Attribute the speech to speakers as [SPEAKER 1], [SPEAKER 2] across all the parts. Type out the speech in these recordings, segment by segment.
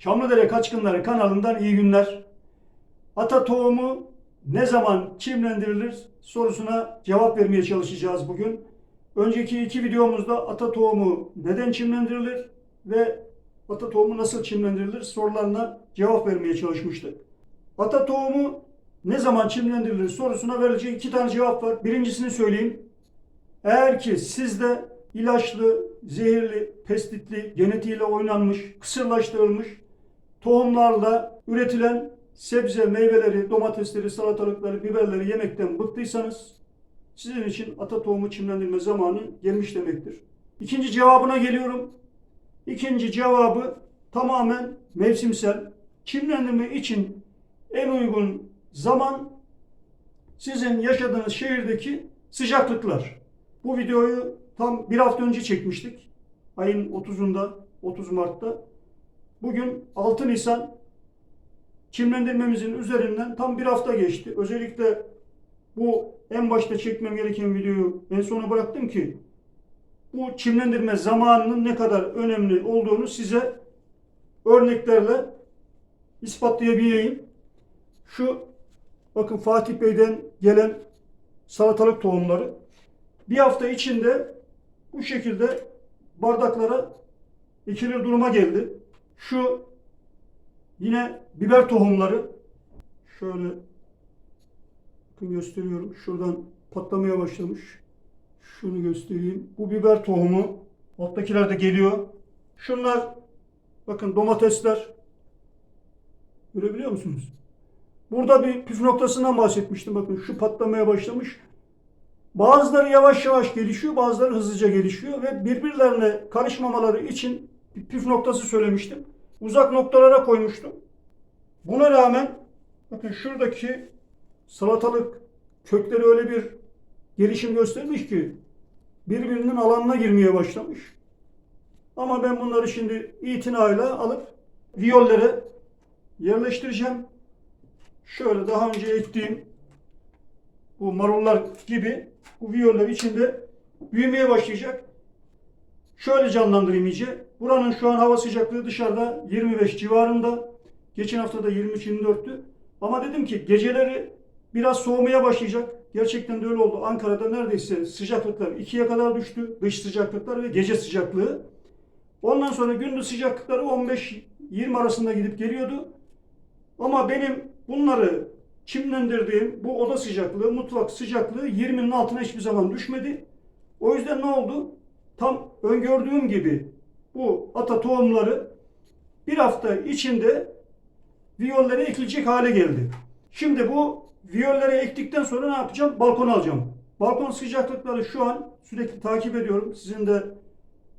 [SPEAKER 1] Çamlıdere Kaçkınları kanalından iyi günler. Ata tohumu ne zaman çimlendirilir sorusuna cevap vermeye çalışacağız bugün. Önceki iki videomuzda ata tohumu neden çimlendirilir ve ata tohumu nasıl çimlendirilir sorularına cevap vermeye çalışmıştık. Ata tohumu ne zaman çimlendirilir sorusuna verilecek iki tane cevap var. Birincisini söyleyeyim. Eğer ki sizde ilaçlı, zehirli, pestitli, genetiğiyle oynanmış, kısırlaştırılmış tohumlarla üretilen sebze, meyveleri, domatesleri, salatalıkları, biberleri yemekten bıktıysanız sizin için ata tohumu çimlendirme zamanı gelmiş demektir. İkinci cevabına geliyorum. İkinci cevabı tamamen mevsimsel. Çimlendirme için en uygun zaman sizin yaşadığınız şehirdeki sıcaklıklar. Bu videoyu tam bir hafta önce çekmiştik. Ayın 30'unda, 30 Mart'ta. Bugün 6 Nisan çimlendirmemizin üzerinden tam bir hafta geçti. Özellikle bu en başta çekmem gereken videoyu en sona bıraktım ki bu çimlendirme zamanının ne kadar önemli olduğunu size örneklerle ispatlayabileyim. Şu bakın Fatih Bey'den gelen salatalık tohumları bir hafta içinde bu şekilde bardaklara ekilir duruma geldi. Şu yine biber tohumları şöyle bakın gösteriyorum. Şuradan patlamaya başlamış. Şunu göstereyim. Bu biber tohumu. Alttakiler de geliyor. Şunlar bakın domatesler. Görebiliyor musunuz? Burada bir püf noktasından bahsetmiştim. Bakın şu patlamaya başlamış. Bazıları yavaş yavaş gelişiyor, bazıları hızlıca gelişiyor ve birbirlerine karışmamaları için bir püf noktası söylemiştim. Uzak noktalara koymuştum. Buna rağmen bakın şuradaki salatalık kökleri öyle bir gelişim göstermiş ki birbirinin alanına girmeye başlamış. Ama ben bunları şimdi itinayla alıp viyollere yerleştireceğim. Şöyle daha önce ektiğim bu marullar gibi bu viyoller içinde büyümeye başlayacak. Şöyle canlandırayım iyice. Buranın şu an hava sıcaklığı dışarıda 25 civarında. Geçen hafta da 23-24'tü. Ama dedim ki geceleri biraz soğumaya başlayacak. Gerçekten de öyle oldu. Ankara'da neredeyse sıcaklıklar 2'ye kadar düştü. Dış sıcaklıklar ve gece sıcaklığı. Ondan sonra gündüz sıcaklıkları 15-20 arasında gidip geliyordu. Ama benim bunları çimlendirdiğim bu oda sıcaklığı, mutfak sıcaklığı 20'nin altına hiçbir zaman düşmedi. O yüzden ne oldu? Tam öngördüğüm gibi bu ata tohumları bir hafta içinde viyollere ekilecek hale geldi. Şimdi bu viyollere ektikten sonra ne yapacağım? Balkona alacağım. Balkon sıcaklıkları şu an sürekli takip ediyorum. Sizin de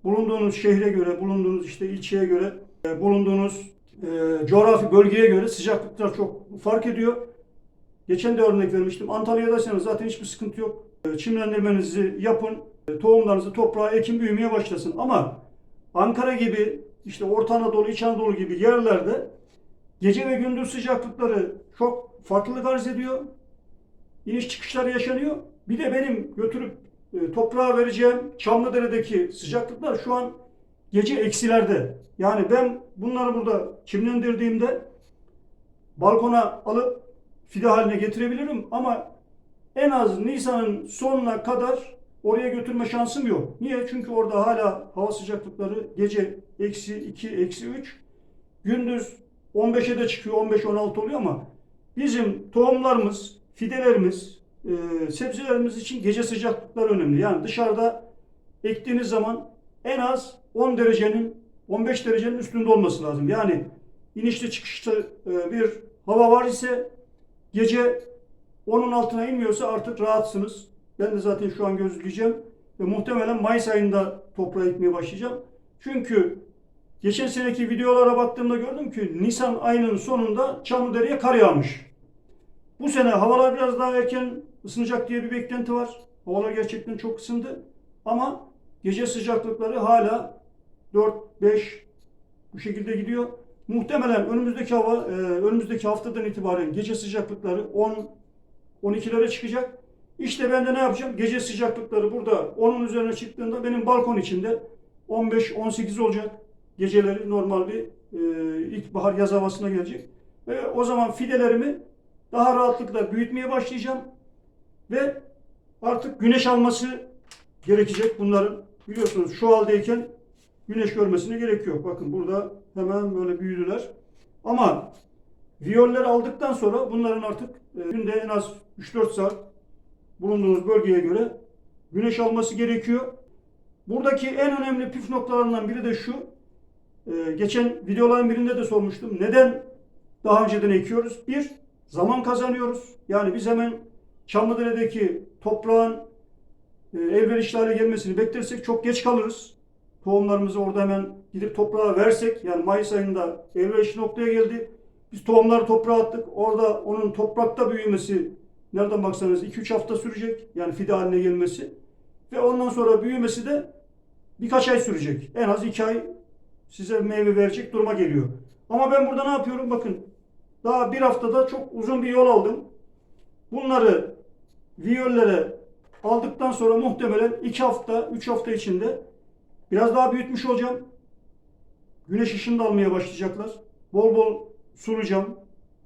[SPEAKER 1] bulunduğunuz şehre göre, bulunduğunuz işte ilçeye göre, e, bulunduğunuz e, coğrafi bölgeye göre sıcaklıklar çok fark ediyor. Geçen de örnek vermiştim. Antalya'daysanız zaten hiçbir sıkıntı yok. E, Çimlendirmenizi yapın. E, Tohumlarınızı toprağa ekin büyümeye başlasın. Ama Ankara gibi işte Orta Anadolu, İç Anadolu gibi yerlerde gece ve gündüz sıcaklıkları çok farklılık arz ediyor. İniş çıkışlar yaşanıyor. Bir de benim götürüp e, toprağa vereceğim Çamlıdere'deki sıcaklıklar şu an gece eksilerde. Yani ben bunları burada çimlendirdiğimde balkona alıp fide haline getirebilirim ama en az Nisan'ın sonuna kadar oraya götürme şansım yok. Niye? Çünkü orada hala hava sıcaklıkları gece eksi 2, eksi 3, gündüz 15'e de çıkıyor, 15-16 oluyor ama bizim tohumlarımız, fidelerimiz, e, sebzelerimiz için gece sıcaklıkları önemli. Yani dışarıda ektiğiniz zaman en az 10 derecenin 15 derecenin üstünde olması lazım. Yani inişli çıkışlı e, bir hava var ise gece onun altına inmiyorsa artık rahatsınız. Ben de zaten şu an gözleyeceğim ve muhtemelen Mayıs ayında toprağa ekmeye başlayacağım. Çünkü geçen seneki videolara baktığımda gördüm ki Nisan ayının sonunda Çamlıdere'ye kar yağmış. Bu sene havalar biraz daha erken ısınacak diye bir beklenti var. Havalar gerçekten çok ısındı. Ama gece sıcaklıkları hala 4-5 bu şekilde gidiyor. Muhtemelen önümüzdeki hava, e, önümüzdeki haftadan itibaren gece sıcaklıkları 10 12'lere çıkacak. İşte ben de ne yapacağım? Gece sıcaklıkları burada 10'un üzerine çıktığında benim balkon içinde 15-18 olacak. Geceleri normal bir e, ilkbahar yaz havasına gelecek. Ve o zaman fidelerimi daha rahatlıkla büyütmeye başlayacağım. Ve artık güneş alması gerekecek bunların. Biliyorsunuz şu haldeyken güneş görmesine gerek yok. Bakın burada hemen böyle büyüdüler. Ama viyoller aldıktan sonra bunların artık e, günde en az 3-4 saat bulunduğunuz bölgeye göre güneş alması gerekiyor. Buradaki en önemli püf noktalarından biri de şu. e, geçen videoların birinde de sormuştum. Neden daha önceden ekiyoruz? Bir, zaman kazanıyoruz. Yani biz hemen Çamlıdere'deki toprağın e, elverişli hale gelmesini beklersek çok geç kalırız. Tohumlarımızı orada hemen gidip toprağa versek, yani Mayıs ayında elverişli noktaya geldi. Biz tohumları toprağa attık. Orada onun toprakta büyümesi nereden baksanız 2-3 hafta sürecek. Yani fide haline gelmesi. Ve ondan sonra büyümesi de birkaç ay sürecek. En az 2 ay size meyve verecek duruma geliyor. Ama ben burada ne yapıyorum? Bakın daha bir haftada çok uzun bir yol aldım. Bunları viyollere aldıktan sonra muhtemelen 2 hafta, 3 hafta içinde biraz daha büyütmüş olacağım. Güneş ışını da almaya başlayacaklar. Bol bol sulayacağım.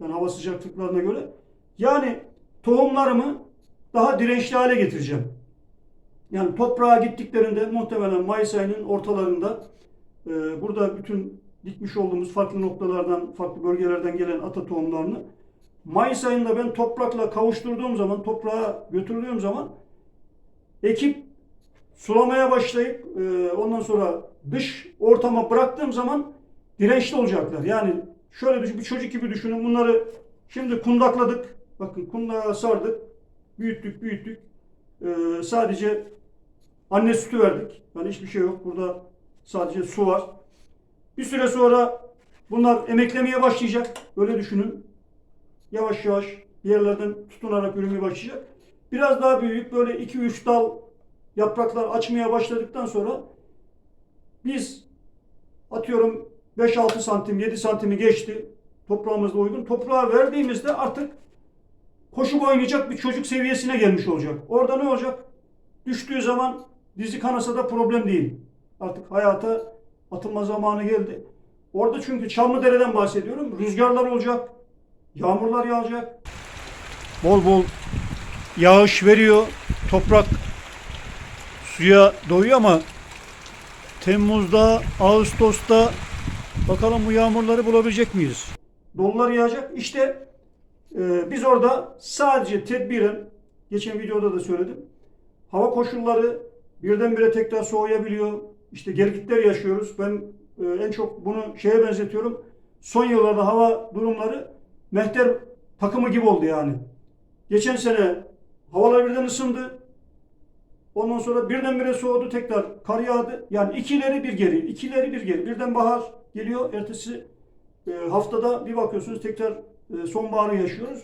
[SPEAKER 1] Yani hava sıcaklıklarına göre. Yani tohumlarımı daha dirençli hale getireceğim. Yani toprağa gittiklerinde muhtemelen Mayıs ayının ortalarında e, burada bütün dikmiş olduğumuz farklı noktalardan, farklı bölgelerden gelen ata tohumlarını Mayıs ayında ben toprakla kavuşturduğum zaman, toprağa götürdüğüm zaman ekip sulamaya başlayıp e, ondan sonra dış ortama bıraktığım zaman dirençli olacaklar. Yani şöyle bir çocuk gibi düşünün. Bunları şimdi kundakladık. Bakın kundağa sardık. Büyüttük, büyüttük. E, sadece anne sütü verdik. Yani hiçbir şey yok. Burada sadece su var. Bir süre sonra bunlar emeklemeye başlayacak. Öyle düşünün. Yavaş yavaş bir yerlerden tutunarak yürümeye başlayacak. Biraz daha büyüyüp böyle 2-3 dal yapraklar açmaya başladıktan sonra biz atıyorum 5-6 santim 7 santimi geçti toprağımızda uygun. Toprağa verdiğimizde artık koşup oynayacak bir çocuk seviyesine gelmiş olacak. Orada ne olacak? Düştüğü zaman dizi kanasa da problem değil. Artık hayata atılma zamanı geldi. Orada çünkü Çamlıdere'den bahsediyorum. Rüzgarlar olacak. Yağmurlar yağacak. Bol bol yağış veriyor. Toprak suya doyuyor ama Temmuz'da, Ağustos'ta bakalım bu yağmurları bulabilecek miyiz? Dolular yağacak. İşte e, biz orada sadece tedbiren, geçen videoda da söyledim. Hava koşulları birdenbire tekrar soğuyabiliyor. İşte gelgitler yaşıyoruz. Ben e, en çok bunu şeye benzetiyorum. Son yıllarda hava durumları mehter takımı gibi oldu yani. Geçen sene havalar birden ısındı. Ondan sonra birdenbire soğudu tekrar kar yağdı. Yani iki ileri bir geri, iki ileri bir geri. Birden bahar geliyor. Ertesi e, haftada bir bakıyorsunuz tekrar sonbaharı yaşıyoruz.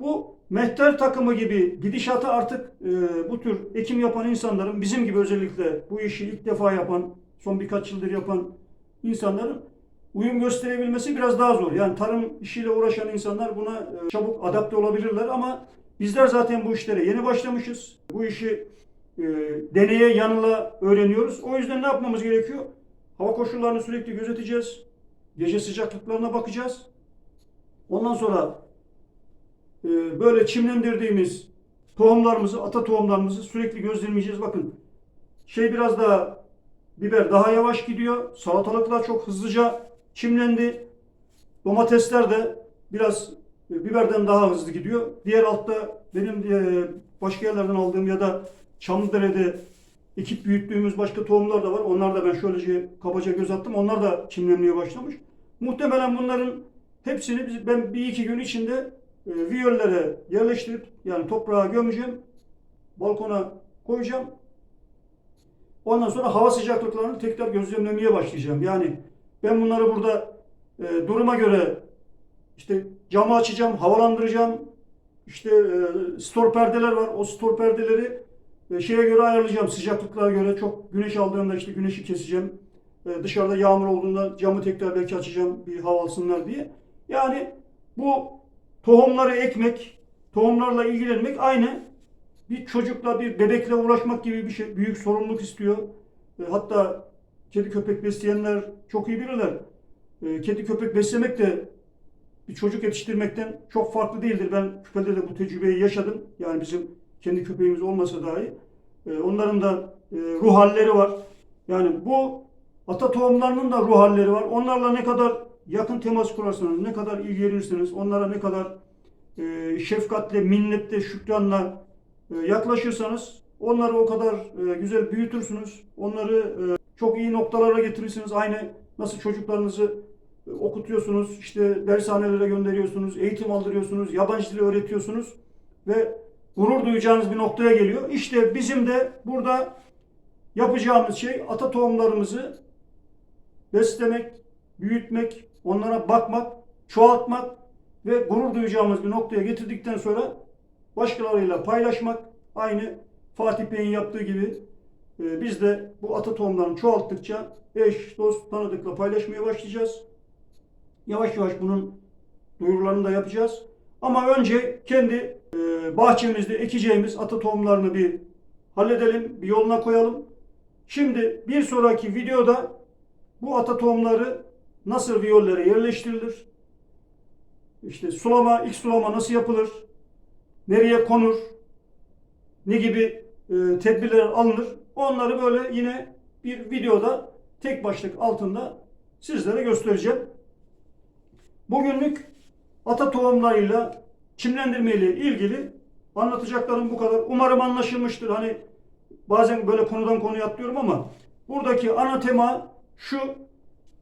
[SPEAKER 1] Bu mehter takımı gibi gidişatı artık e, bu tür ekim yapan insanların bizim gibi özellikle bu işi ilk defa yapan, son birkaç yıldır yapan insanların uyum gösterebilmesi biraz daha zor. Yani tarım işiyle uğraşan insanlar buna e, çabuk adapte olabilirler ama bizler zaten bu işlere yeni başlamışız. Bu işi e, deneye yanıla öğreniyoruz. O yüzden ne yapmamız gerekiyor? Hava koşullarını sürekli gözeteceğiz. Gece sıcaklıklarına bakacağız. Ondan sonra e, böyle çimlendirdiğimiz tohumlarımızı, ata tohumlarımızı sürekli gözlemleyeceğiz. Bakın şey biraz daha biber daha yavaş gidiyor. Salatalıklar çok hızlıca çimlendi. Domatesler de biraz e, biberden daha hızlı gidiyor. Diğer altta benim e, başka yerlerden aldığım ya da Çamlıdere'de ekip büyüttüğümüz başka tohumlar da var. Onlar da ben şöylece kabaca göz attım. Onlar da çimlenmeye başlamış. Muhtemelen bunların hepsini ben bir iki gün içinde e, yerleştirip yani toprağa gömeceğim. Balkona koyacağım. Ondan sonra hava sıcaklıklarını tekrar gözlemlemeye başlayacağım. Yani ben bunları burada e, duruma göre işte camı açacağım, havalandıracağım. İşte e, stor perdeler var. O stor perdeleri e, şeye göre ayarlayacağım. Sıcaklıklara göre çok güneş aldığında işte güneşi keseceğim. E, dışarıda yağmur olduğunda camı tekrar belki açacağım bir hava alsınlar diye. Yani bu tohumları ekmek, tohumlarla ilgilenmek aynı bir çocukla, bir bebekle uğraşmak gibi bir şey. Büyük sorumluluk istiyor. E, hatta kedi köpek besleyenler çok iyi bilirler. e, kedi köpek beslemek de bir çocuk yetiştirmekten çok farklı değildir. Ben küpede de bu tecrübeyi yaşadım. Yani bizim kendi köpeğimiz olmasa dahi e, onların da e, ruh halleri var. Yani bu ata tohumlarının da ruh halleri var. Onlarla ne kadar yakın temas kurarsanız, ne kadar ilgilenirseniz, onlara ne kadar e, şefkatle, minnetle, şükranla e, yaklaşırsanız onları o kadar e, güzel büyütürsünüz. Onları e, çok iyi noktalara getirirsiniz. Aynı nasıl çocuklarınızı e, okutuyorsunuz, işte dershanelere gönderiyorsunuz, eğitim aldırıyorsunuz, yabancı dili öğretiyorsunuz ve gurur duyacağınız bir noktaya geliyor. İşte bizim de burada yapacağımız şey ata tohumlarımızı beslemek, büyütmek, onlara bakmak, çoğaltmak ve gurur duyacağımız bir noktaya getirdikten sonra başkalarıyla paylaşmak. Aynı Fatih Bey'in yaptığı gibi e, biz de bu ata tohumlarını çoğalttıkça eş, dost, tanıdıkla paylaşmaya başlayacağız. Yavaş yavaş bunun duyurularını da yapacağız. Ama önce kendi e, bahçemizde ekeceğimiz ata tohumlarını bir halledelim, bir yoluna koyalım. Şimdi bir sonraki videoda bu ata tohumları nasıl viyollere yerleştirilir? İşte sulama, ilk sulama nasıl yapılır? Nereye konur? Ne gibi e, tedbirler alınır? Onları böyle yine bir videoda tek başlık altında sizlere göstereceğim. Bugünlük ata tohumlarıyla çimlendirme ile ilgili anlatacaklarım bu kadar. Umarım anlaşılmıştır. Hani bazen böyle konudan konuya atlıyorum ama buradaki ana tema şu.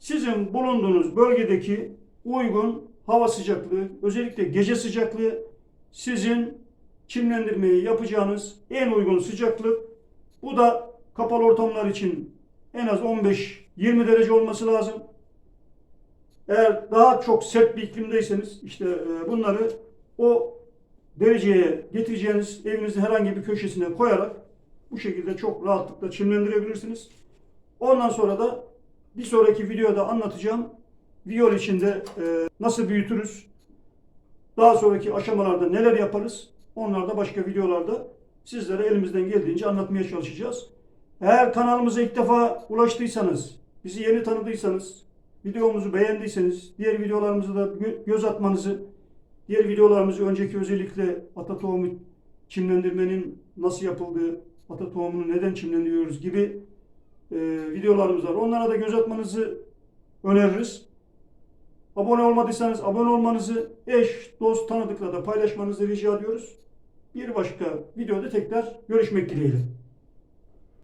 [SPEAKER 1] Sizin bulunduğunuz bölgedeki uygun hava sıcaklığı, özellikle gece sıcaklığı sizin çimlendirmeyi yapacağınız en uygun sıcaklık. Bu da kapalı ortamlar için en az 15-20 derece olması lazım. Eğer daha çok sert bir iklimdeyseniz işte e, bunları o dereceye getireceğiniz evinizin herhangi bir köşesine koyarak bu şekilde çok rahatlıkla çimlendirebilirsiniz. Ondan sonra da bir sonraki videoda anlatacağım viyol içinde e, nasıl büyütürüz, daha sonraki aşamalarda neler yaparız, onlar da başka videolarda sizlere elimizden geldiğince anlatmaya çalışacağız. Eğer kanalımıza ilk defa ulaştıysanız, bizi yeni tanıdıysanız, videomuzu beğendiyseniz, diğer videolarımızı da gö- göz atmanızı, diğer videolarımızı önceki özellikle ata tohumu çimlendirmenin nasıl yapıldığı, ata tohumunu neden çimlendiriyoruz gibi e, videolarımız var. Onlara da göz atmanızı öneririz. Abone olmadıysanız abone olmanızı, eş, dost, tanıdıkla da paylaşmanızı rica ediyoruz. Bir başka videoda tekrar görüşmek dileğiyle.